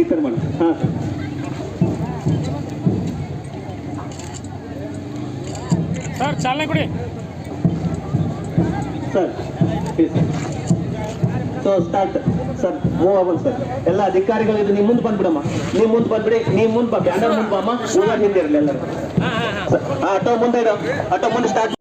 ಈ ಥರ ಮಾಡಿ. ಹಾಂ. ಸರ್ ಚಾಲನೆ ಕೊಡಿ. Sir so start sir move ಆಗಲ್ ಸರ್. ಎಲ್ಲ ಅಧಿಕಾರಿಗಳು ಇದು ನಿಮ್ಮ ಮುಂದೆ ಬಂದ್ಬಿಡಮ್ಮ. ನೀವು ಮುಂದೆ ಬಂದ್ಬಿಡಿ ನೀವು ಮುಂದೆ ಬಾ ಬ್ಯಾನರ್ ಮುಂದೆ ಬಾಮ್ಮ. ಹಿಂದೆ ಇರಲಿ ಎಲ್ಲರೂ. ಆಟೋ ಮುಂದೆ ಇರೋ. ಆಟೋ ಮುಂದೆ ಸ್ಟಾರ್ಟ್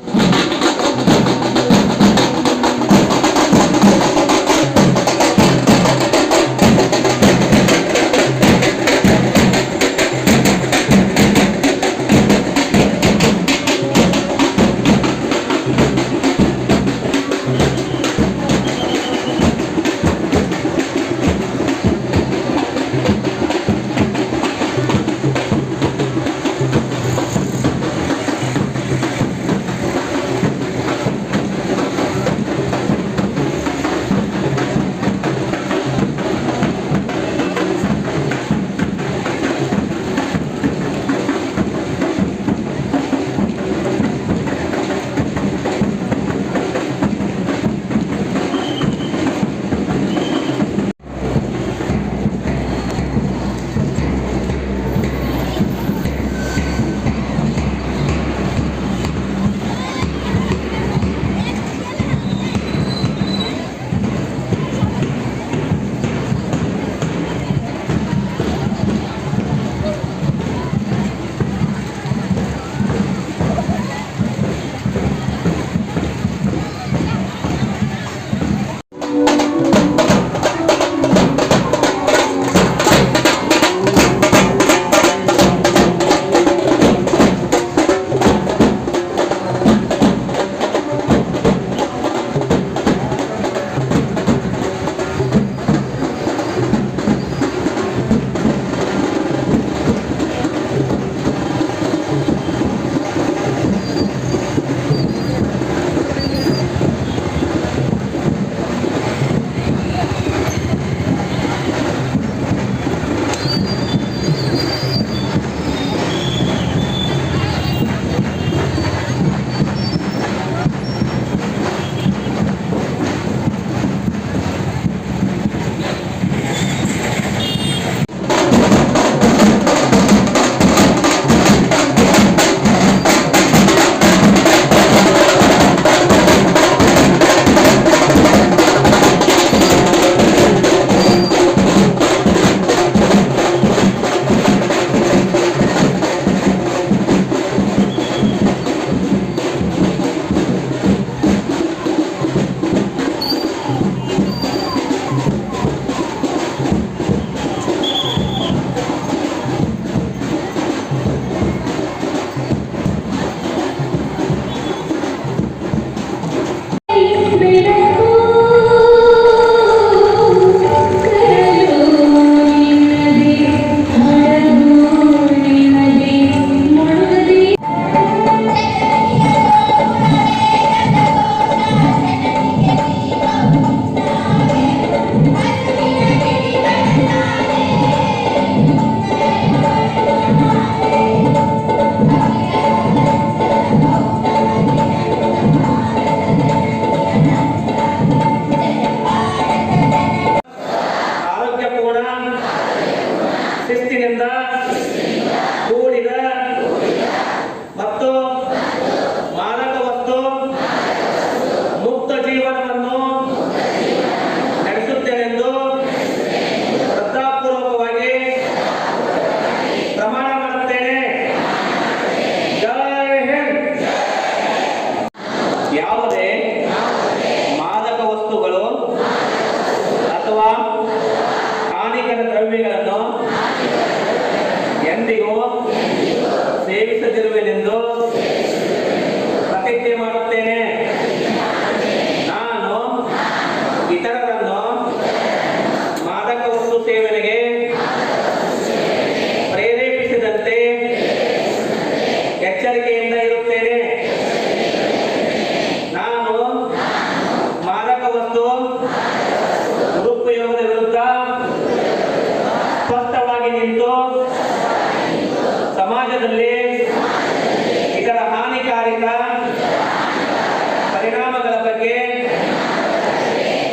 ಬಗ್ಗೆ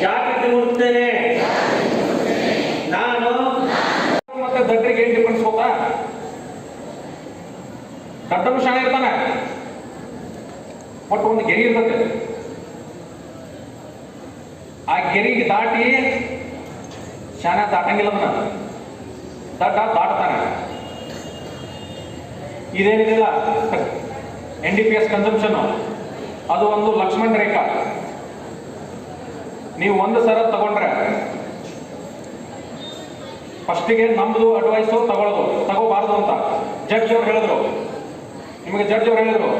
ಜಾಗೃತಿ ಮೂಡಿಸುತ್ತೇನೆ ನಾನು ಮತ್ತೆ ದಡ್ಡರಿಗೆ ಏನ್ ಡಿಫ್ರೆನ್ಸ್ ಗೊತ್ತಾ ದಡ್ಡನು ಶಾಣೆ ಇರ್ತಾನೆ. ಬಟ್ ಒಂದು ಗೆರಿ ಇರ್ತದೆ. ಆ ಗೆರಿಗೆ ದಾಟಿ ಶಾಣೆ ದಾಟಂಗಿಲ್ಲ ಅದನ್ನ ದಡ್ಡ ದಾಟ್ತಾನೆ. ಇದೇನಿದಿಲ್ಲ N D P S consumption ಅದು ಒಂದು ಲಕ್ಷ್ಮಣ ರೇಖಾ. ನೀವು ಒಂದು ಸರ ತಗೊಂಡ್ರೆ, ಫಸ್ಟಿಗೆ ನಮ್ದು ಅಡ್ವೈಸ್ ತಗೊಳ್ಳೋದು, ತಗೋಬಾರ್ದು ಅಂತ. ಜಡ್ಜ್ ಅವ್ರು ಹೇಳಿದ್ರು. ನಿಮಗೆ ಜಡ್ಜ್ ಅವ್ರು ಹೇಳಿದ್ರು,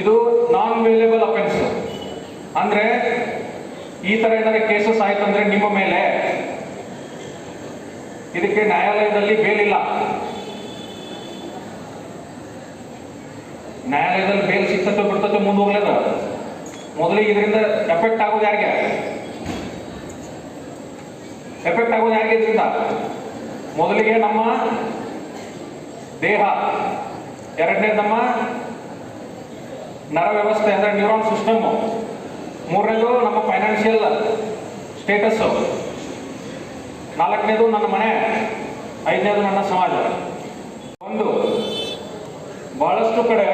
ಇದು ನಾನ್ ವೇಲೇಬಲ್ ಅಫೆನ್ಸ್ ಅಂದ್ರೆ, ಈ ತರ ಏನಾದ್ರೆ ಕೇಸಸ್ ಆಯ್ತಂದ್ರೆ ನಿಮ್ಮ ಮೇಲೆ. ಇದಕ್ಕೆ ನ್ಯಾಯಾಲಯದಲ್ಲಿ ಬೇಲಿಲ್ಲ ನ್ಯಾಯಾಲಯದಲ್ಲಿ ಬೇಲ್ ಸಿಗ್ತತೆ ಬಿಡ್ತತೆ ಮುಂದೆ ಹೋಗ್ಲದ ಮೊದಲಿಗೆ ಇದರಿಂದ ಎಫೆಕ್ಟ್ ಆಗೋದು ಯಾರಿಗೆ? ಎಫೆಕ್ಟ್ ಆಗೋದು ಯಾರಿಗೆ ಇದರಿಂದ? ಮೊದಲಿಗೆ ನಮ್ಮ ದೇಹ ಎರಡನೇ ನಮ್ಮ ನರ ವ್ಯವಸ್ಥೆ ಅಂದ್ರೆ ನ್ಯೂರಾನ್ ಸಿಸ್ಟಮ್ ಮೂರನೇದು ನಮ್ಮ ಫೈನಾನ್ಷಿಯಲ್ ಸ್ಟೇಟಸ್ ನಾಲ್ಕನೇದು ನನ್ನ ಮನೆ, ಐದನೇದು ನನ್ನ ಸಮಾಜ. ಒಂದು, ಬಹಳಷ್ಟು ಕಡೆ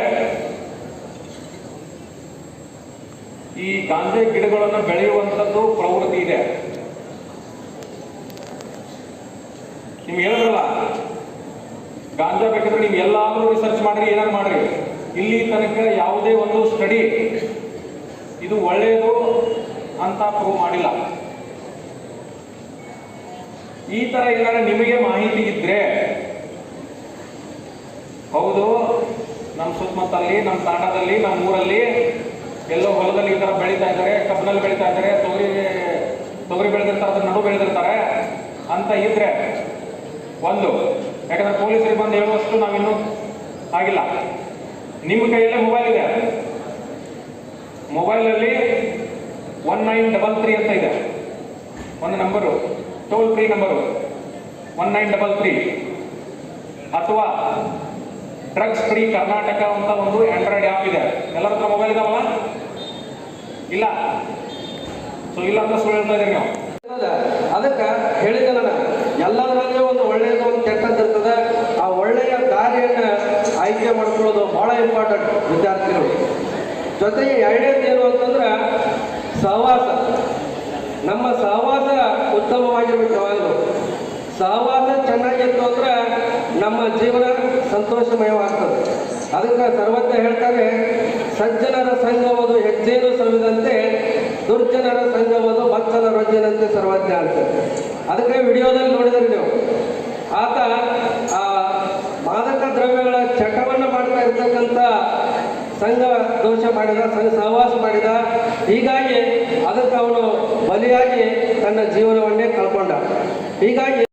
ಈ ಗಾಂಜೆ ಗಿಡಗಳನ್ನು ಬೆಳೆಯುವಂಥದ್ದು ಪ್ರವೃತ್ತಿ ಇದೆ. ನಿಮ್ಗೆ ಹೇಳಿದ್ರಲ್ಲ ಗಾಂಜಾ ಬೇಕಾದ್ರೆ ನೀವು ಎಲ್ಲಾದ್ರೂ ರಿಸರ್ಚ್ ಮಾಡ್ರಿ, ಏನಾದ್ರು ಮಾಡ್ರಿ. ಇಲ್ಲಿ ತನಕ ಯಾವುದೇ ಒಂದು ಸ್ಟಡಿ ಇದು ಒಳ್ಳೆಯದು ಅಂತ ಪ್ರೂವ್ ಮಾಡಿಲ್ಲ. ಈ ತರ ಏನಾದ್ರೆ ನಿಮಗೆ ಮಾಹಿತಿ ಇದ್ರೆ, ಹೌದು ನಮ್ಮ ಸುತ್ತಮುತ್ತಲ್ಲಿ ನಮ್ಮ ತಾಂಡದಲ್ಲಿ ನಮ್ಮ ಊರಲ್ಲಿ ಎಲ್ಲೋ ಹೊಲದಲ್ಲಿ ಈ ಥರ ಬೆಳೀತಾ ಇದ್ದಾರೆ, ಕಬ್ಬಿನಲ್ಲಿ ಬೆಳೀತಾ ಇದ್ದಾರೆ, ತೊಗರಿ ತೊಗರಿ ಬೆಳೆದಿರ್ತಾರೆ ಅದ್ರ ನಡು ಬೆಳೆದಿರ್ತಾರೆ. ಅಂತ ಇದ್ರೆ ಒಂದು, ಯಾಕಂದ್ರೆ ಪೊಲೀಸರಿಗೆ ಬಂದು ಹೇಳುವಷ್ಟು ನಾವಿನ್ನೂ ಆಗಿಲ್ಲ. ನಿಮ್ಮ ಕೈಯಲ್ಲೇ ಮೊಬೈಲ್ ಇದೆ. ಮೊಬೈಲಲ್ಲಿ ಒನ್ ನೈನ್ ಡಬಲ್ ತ್ರೀ ಅಂತ ಇದೆ. ಒಂದು number toll free number one nine double three ಅಥವಾ ಡ್ರಗ್ಸ್ ಫ್ರೀ ಕರ್ನಾಟಕ ಅಂತ ಒಂದು ಆಂಡ್ರಾಯ್ಡ್ ಆ್ಯಪ್ ಇದೆ. ಎಲ್ಲರ ಹತ್ರ ಮೊಬೈಲ್ ಇದಾವಲ್ಲ? ಇಲ್ಲ. ಸೊ ಇಲ್ಲ ಅಂತ ಸುಳ್ಳು ಹೇಳ್ತಾ ಇದ್ದೀರಿ ನಾವು. ಅದಕ್ಕೆ ಹೇಳಿದ ಹೇಳಿದೆ ನಾನು. ಎಲ್ಲದರಲ್ಲಿ ಒಂದು ಒಳ್ಳೆಯದು ಒಂದು ಕೆಟ್ಟದ್ದು ಇರ್ತದೆ. ಆ ಒಳ್ಳೆಯ ದಾರಿಯನ್ನ ಆಯ್ಕೆ ಮಾಡ್ಕೊಳ್ಳೋದು ಬಹಳ ಇಂಪಾರ್ಟೆಂಟ್ ವಿದ್ಯಾರ್ಥಿಗಳು. ಜೊತೆಗೆ ಎರಡನೇದು ಏನು ಅಂತಂದ್ರೆ, ಸಹವಾಸ. ನಮ್ಮ ಸಹವಾಸ ಉತ್ತಮವಾಗಿರ್ಬೇಕು ಯಾವಾಗಲೂ. ಸಹವಾಸ ನಮ್ಮ ಜೀವನ ಸಂತೋಷಮಯವಾಗ್ತದೆ. ಅದಕ್ಕೆ ಸರ್ವಜ್ಞ ಹೇಳ್ತಾರೆ, ಸಜ್ಜನರ ಸಂಘವದು ಹೆಜ್ಜೇನು ಸವಿದಂತೆ, ದುರ್ಜನರ ಸಂಘವದು ಭಕ್ತನ ರೊಜ್ಜನಂತೆ ಸರ್ವಜ್ಞ ಅಂತ. ಅದಕ್ಕೆ ವಿಡಿಯೋದಲ್ಲಿ ನೋಡಿದ್ರಿ ನೀವು. ಆತ, ಆ, ಮಾದಕ ದ್ರವ್ಯಗಳ ಚಟವನ್ನು ಮಾಡ್ತಾ ಇರ್ತಕ್ಕಂಥ ಸಂಘ ದೋಷ ಮಾಡಿದ, ಸಂಘ ಸಹವಾಸ ಮಾಡಿದ, ಹೀಗಾಗಿ ಅದಕ್ಕೆ ಅವನು ಬಲಿಯಾಗಿ ತನ್ನ ಜೀವನವನ್ನೇ ಕಳ್ಕೊಂಡ. ಹೀಗಾಗಿ